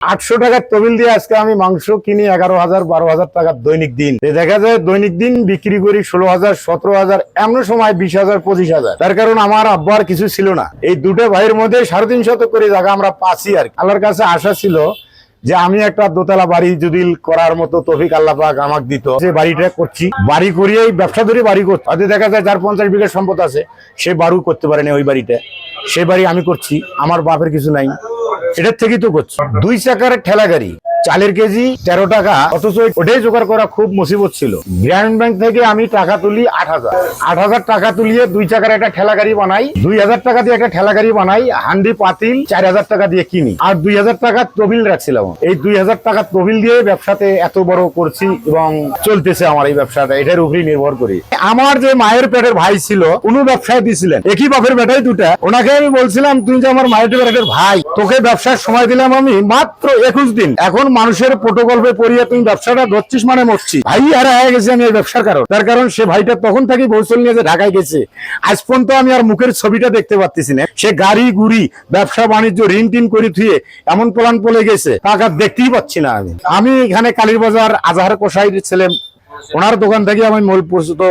আটশো টাকার তবিল দিয়ে আজকে আমি মাংস কিনি, এগারো হাজার, বারো হাজার টাকার দৈনিক দিন। দেখা যায় দৈনিক দিন বিক্রি করি ষোলো হাজার, সতেরো হাজার, এমন সময় বিশ হাজার, পঁচিশ হাজার। তার কারণ আমার আব্বার কিছু ছিল না। এই দুটো ভাইয়ের মধ্যে সাড়ে তিন শত করে জায়গা আমরা পাচ্ছি আর। আল্লাহর কাছে আশা ছিল যে আমি একটা দোতলা বাড়ি যদি করার মতো তফিক আল্লাহ পাক আমাকে দিত। যে বাড়িটা করছি, বাড়ি করিয়েই ব্যবসা ধরে বাড়ি করছি। হয়তো দেখা যায় যার পঞ্চাশ বিঘা সম্পদ আছে, সে বাড়ু করতে পারেনি ওই বাড়িটা সেই বাড়ি আমি করছি, আমার বাপের কিছু নাই। এটার থেকেই তো করছে। দুই চাকার ঠেলা গাড়ি। চালের কেজি, তেরো টাকা। অথচ ওটাই জোগাড় করা খুব মুসিবত ছিল। গ্রামীণ ব্যাংক থেকে আমি টাকা তুলি আট হাজার। আট হাজার টাকা তুলিয়ে দুই চাকার একটা ঠেলা গাড়ি বানাই। দুই হাজার টাকা দিয়ে একটা ঠেলা গাড়ি বানাই, হান্ডি পাতিল, চার হাজার টাকা দিয়ে কিনি। আর দুই হাজার টাকা তবিল রাখছিলাম। এই দুই হাজার টাকা তবিল দিয়ে ব্যবসাতে এত বড় করছি এবং চলতেছে আমার এই ব্যবসাটা। এটার উপরেই নির্ভর করি। আমার যে মায়ের পেটের ভাই ছিল কোন ব্যবসায় দিছিলেন। একই বাপের বেটাই দুটা। ওনাকে আমি বলছিলাম, তুই যে আমার মায়ের পেটের ভাই, তোকে ব্যবসার সময় দিলাম আমি মাত্র একুশ দিন। এখন মানুষের প্রোটোকল্পে পড়িয়ে তুমি ব্যবসাটা ধরছিস মানে মরছি ভাই হারা হয়ে গেছে আমি এই ব্যবসার কারণ। তার কারণ সে ভাইটা তখন থেকে বৌসল নিয়ে ঢাকায় গেছে। আজ পর্যন্ত আমি আর মুখের ছবিটা দেখতে পাচ্ছি না। সে গাড়ি, গুড়ি, ব্যবসা, বাণিজ্য, ঋণ, টিন করে থুয়ে এমন প্লান পলে গেছে। টাকা দেখতেই পাচ্ছি না আমি। আমি এখানে কালীর বাজার আজহার কোসাইয়ের ছেলে ওনার দোকান থেকে আমি মূল প্রস্তুত।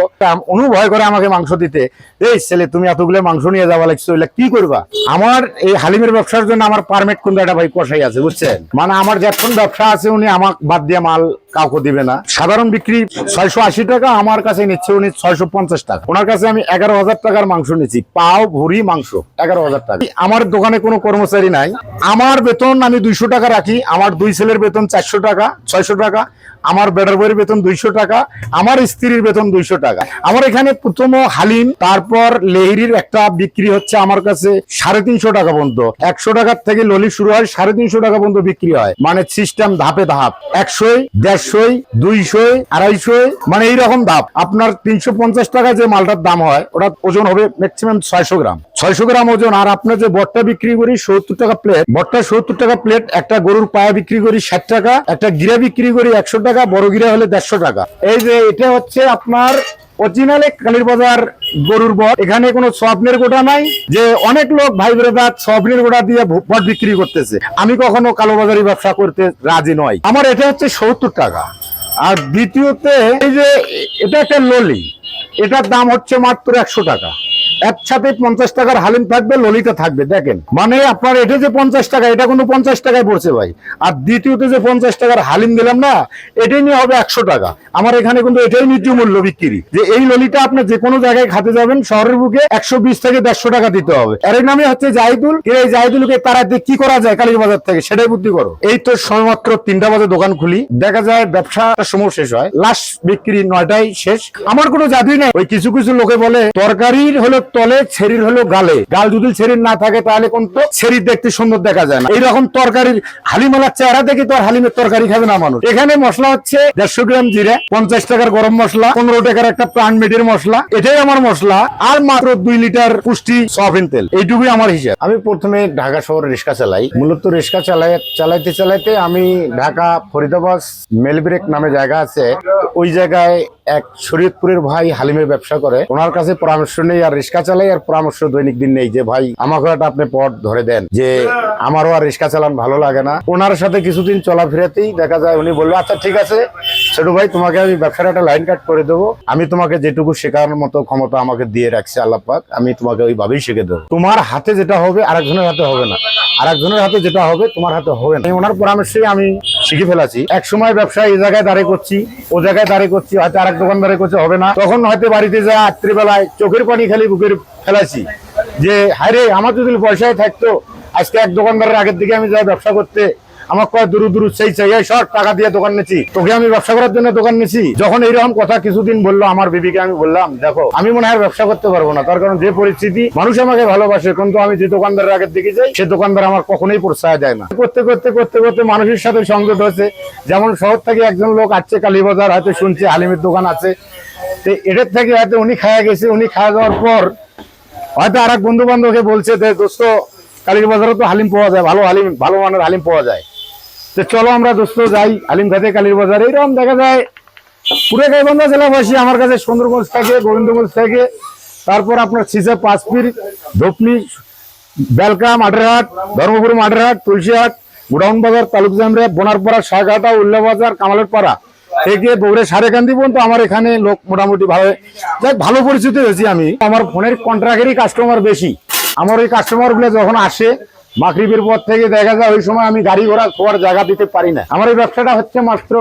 অনু ভয় করে আমাকে মাংস দিতে। এই ছেলে, তুমি এতগুলো মাংস নিয়ে যাওয়া লাগছো, এগুলা কি করবা? আমার এই হালিমের ব্যবসার জন্য আমার পারমিট কোন একটা ভাই কষাই আছে, বুঝছেন? মানে আমার যখন ব্যবসা আছে, উনি আমাক বাদ দিয়ে মাল কাউকে দিবে না। সাধারণ বিক্রি ছয়শো আশি টাকা, আমার কাছে নিচ্ছে উনি ছয়শো পঞ্চাশ টাকা। ওনার কাছে আমি এগারো হাজার টাকার মাংস নিচ্ছি, পাও ভুরি মাংস, এগারো হাজার টাকা। আমার দোকানে কোনো কর্মচারী নাই। আমার বেতন আমি দুইশো টাকা রাখি, আমার দুই ছেলের বেতন চারশো টাকা, ছয়শো টাকা। আমার বেটার বইয়ের বেতন দুইশো টাকা, আমার স্ত্রীর বেতন দুইশো টাকা। আমার এখানে প্রথম হালিম, তারপর লেহিরির একটা বিক্রি হচ্ছে আমার কাছে সাড়ে তিনশো টাকা পর্যন্ত। একশো টাকার থেকে ললি শুরু হয়, সাড়ে তিনশো টাকা পর্যন্ত বিক্রি হয়। মানে সিস্টেম ধাপে ধাপ। একশোই দেড়শোই দুইশোই আড়াইশোই মানে এইরকম ধাপ। আপনার তিনশো পঞ্চাশ টাকা যে মালটার দাম হয়, ওটা ওজন হবে ম্যাক্সিমাম ছয়শো গ্রাম। ছয়শো গ্রাম ওজন, আর আপনার যে বটটা বিক্রি করি, সত্তর টাকা প্লেট বটটা সত্তর টাকা প্লেট একটা গরুর পায়া বিক্রি করি ষাট টাকা, একটা গিরা বিক্রি করি একশো টাকা বড় গিরা হলে দেড়শো টাকা। এই যে এটা হচ্ছে আপনার গরুর এখানে কোনো স্বপ্নের গোটা নাই, যে অনেক লোক ভাই স্বপ্নের গোটা দিয়ে বট বিক্রি করতেছে। আমি কখনো কালোবাজারি ব্যবসা করতে রাজি নয় আমার এটা হচ্ছে সত্তর টাকা। আর দ্বিতীয়তে, এই যে এটা একটা ললি, এটার দাম হচ্ছে মাত্র একশো টাকা। একসাথে পঞ্চাশ টাকার হালিম থাকবে, ললিতা থাকবে, দেখেন। মানে আপনার এটা যে পঞ্চাশ টাকা, এটা কোনো পঞ্চাশ টাকায় পড়ছে ভাই। আর দ্বিতীয়তে যে পঞ্চাশ টাকার হালিম দিলাম না, এটাই নিয়ে হবে একশো টাকা। আমার এখানে কিন্তু এটাই ন্যায্য মূল্য বিক্রি। যে এই ললিটা আপনি যে কোনো জায়গায় খাতে যাবেন, শহরের বুকে একশো বিশ থেকে দেড়শো টাকা দিতে হবে। এর নামে হচ্ছে জাহিদুল। এই জাহিদুলকে তারাতে কি করা যায় কালীর বাজার থেকে, সেটাই বুদ্ধি করো। এই তো সময়মাত্র তিনটা বাজে দোকান খুলি। দেখা যায় ব্যবসাটা সময় শেষ হয়। লাস্ট বিক্রি নয়টাই শেষ। আমার কোনো জাদুই নাই। ওই কিছু কিছু লোকে বলে, তরকারির হলো তলে ছেড়ির হলো গালে। গাল যদি ছেরির না থাকে, তাহলে কিন্তু ছেরির দেখতে সুন্দর দেখা যায় না। এইরকম তরকারির হালিমালার চেহারা দেখে তো আর হালিমের তরকারি খাবে না মানুষ। এখানে মশলা হচ্ছে দেড়শো গ্রাম জিরে, পঞ্চাশ টাকার গরম মশলা, পনেরো টাকার একটা প্রাণ মেটের মশলা। এটাই আমার মশলা, আর মাত্র দুই লিটার পুষ্টি সয়াবিন তেল। এইটুকুই আমার হিসাব। আমি প্রথমে ঢাকা শহরে রিক্সা চালাই। মূলত রিক্সা চালাই চালাইতে চালাইতে আমি ঢাকা, ফরিদাবাদ, মেলব্রেক নামে জায়গা আছে। ওই জায়গায় এক শরীয়তপুরের ভাই হালিমের ব্যবসা করে। ওনার কাছে পরামর্শ নেই আর রিক্সা চালাই আর পরামর্শ দৈনিক দিন নেই যে, ভাই, আমাকে একটা আপনি পথ ধরে দেন। যে, আমারও আর রিক্সা চালান ভালো লাগে না। ওনার সাথে কিছুদিন চলাফেরাতেই দেখা যায় উনি বলল আচ্ছা ঠিক আছে, ছোট ভাই, তোমাকে আমি ব্যবসার একটা লাইন কাট করে দেবো। আমি তোমাকে যেটুকু শেখানোর মতো ক্ষমতা আমাকে দিয়ে রাখছে আল্লাহ পাক আমি তোমাকে ওইভাবেই শিখে দেবো। তোমার হাতে যেটা হবে, আরেকজনের হাতে হবে না। আরেকজনের হাতে যেটা হবে, তোমার হাতে হবে না। ওনার পরামর্শে আমি শিখে ফেলাছি। এক সময় ব্যবসা এই জায়গায় দাঁড়িয়ে করছি, ও জায়গায় দাঁড়িয়ে করছি, হয়তো আরেক দোকান দাঁড়িয়ে করছে, হবে না। তখন হয়তো বাড়িতে যায় রাত্রিবেলায় চোখের পানি খালি বুকের ফেলাছি যে হায় রে, আমার যদি পয়সায় থাকতো, আজকে এক দোকানদারের আগের দিকে আমি যাই ব্যবসা করতে আমার কয়, দূর দুরু, সেই চাই সব টাকা দিয়ে দোকান নিচ্ছি তোকে আমি ব্যবসা করার জন্য দোকান নিচ্ছি যখন এইরকম কথা কিছুদিন বলল আমার বিবিকে, আমি বললাম, দেখো, আমি মনে হয় ব্যবসা করতে পারব না। তার কারণ যে পরিস্থিতি, মানুষ আমাকে ভালোবাসে, কিন্তু আমি যে দোকানদারের আগের দিকে যাই, সে দোকানদার আমার কখনোই প্রশ্রয় দেয় না। করতে করতে করতে করতে মানুষের সাথে সংযোগ হয়েছে। যেমন শহর থেকে একজন লোক আসছে কালীবাজার, হয়তো শুনছে হালিমের দোকান আছে। তো এটার থেকে হয়তো উনি খাওয়া গেছে, উনি খাওয়া যাওয়ার পর হয়তো আর এক বন্ধু বান্ধবকে বলছে যে, দোস্ত কালীর বাজারে তো হালিম পাওয়া যায়, ভালো হালিম, ভালো মানের হালিম পাওয়া যায়। চলো আমরা দোস্ত যাই খাতে কালীর বাজার। এইরকম দেখা যায় পুরো গাইবান্ধা জেলাবাসী আমার কাছে সুন্দরগঞ্জ থেকে, গোবিন্দগঞ্জ থেকে, তারপর আপনার সিসা পাঁচপির, ধোপনি বেলকা মাঠেরহাট, ধর্মপুর, মাঠেরহাট, তুলসীহাট, গুডাউন বাজার, তালুক জামরে, বোনারপাড়া সাগাটা উল্লা বাজার কামালের পাড়া থেকে বগুড়ে, সারেকান্দি পর্যন্ত আমার এখানে লোক মোটামুটি ভালো। যাই ভালো পরিচিত হয়েছি আমি। আমার ফোনের কন্ট্রাক্টেরই কাস্টমার বেশি। আমার ওই কাস্টমারগুলো যখন আসে মাকরিবের পর থেকে দেখা যায় ওই সময় আমি গাড়ি ঘোড়া খোয়ার জায়গা দিতে পারি না। আমার এই ব্যবসাটা হচ্ছে মাত্র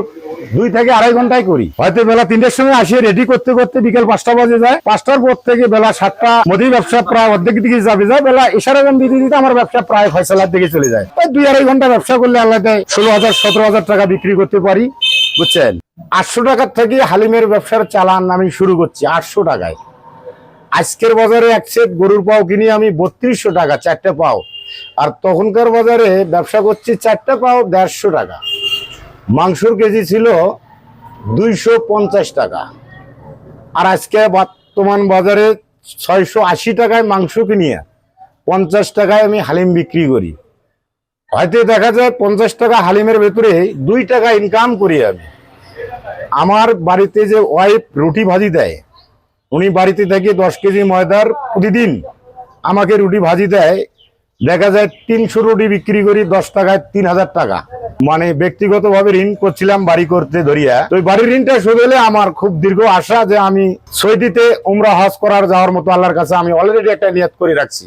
দুই থেকে আড়াই ঘন্টায় করি। হয়তো বেলা তিনটের সময় আসি রেডি করতে করতে বিকেল পাঁচটা বাজে যায়। পাঁচটার পর থেকে বেলা সাতটা মধ্যে ব্যবসা প্রায় অর্ধেক দিকে যাবে যায়। বেলা ইশারা গান দিতে দিতে আমার ব্যবসা প্রায় ফয়সলার দিকে চলে যায়। ওই দুই আড়াই ঘণ্টা ব্যবসা করলে আল্লাহ দেয় ষোলো হাজার, সতেরো হাজার টাকা বিক্রি করতে পারি। বুঝছেন? আটশো টাকার থেকে হালিমের ব্যবসার চালান আমি শুরু করছি আটশো টাকায়। আজকের বাজারে এক সেট গরুর পাও কিনি আমি বত্রিশশো টাকা, চারটে পাও। আর তখনকার বাজারে ব্যবসা করছি চারটা পাও দেড়শো টাকা। মাংসর কেজি ছিল দুইশো পঞ্চাশ টাকা। আর আজকে বর্তমান বাজারে ছয়শো আশি টাকায় মাংস কিনিয়ে পঞ্চাশ টাকায় আমি হালিম বিক্রি করি। হয়তো দেখা যায় পঞ্চাশ টাকা হালিমের ভেতরে দুই টাকা ইনকাম করি আমি। আমার বাড়িতে যে ওয়াইফ রুটি ভাজি দেয়, উনি বাড়িতে থেকে দশ কেজি ময়দার প্রতিদিন আমাকে রুটি ভাজি দেয় দেখা যায় তিনশো রুটি বিক্রি করি, দশ টাকায় তিন হাজার টাকা। মানে ব্যক্তিগত ভাবে ঋণ করছিলাম বাড়ি করতে ধরিয়া। তো বাড়ির ঋণটা শুধু হলে আমার খুব দীর্ঘ আশা যে আমি সৌদিতে উমরা হজ করার যাওয়ার মতো আল্লাহর কাছে আমি অলরেডি একটা নিয়াত করে রাখছি।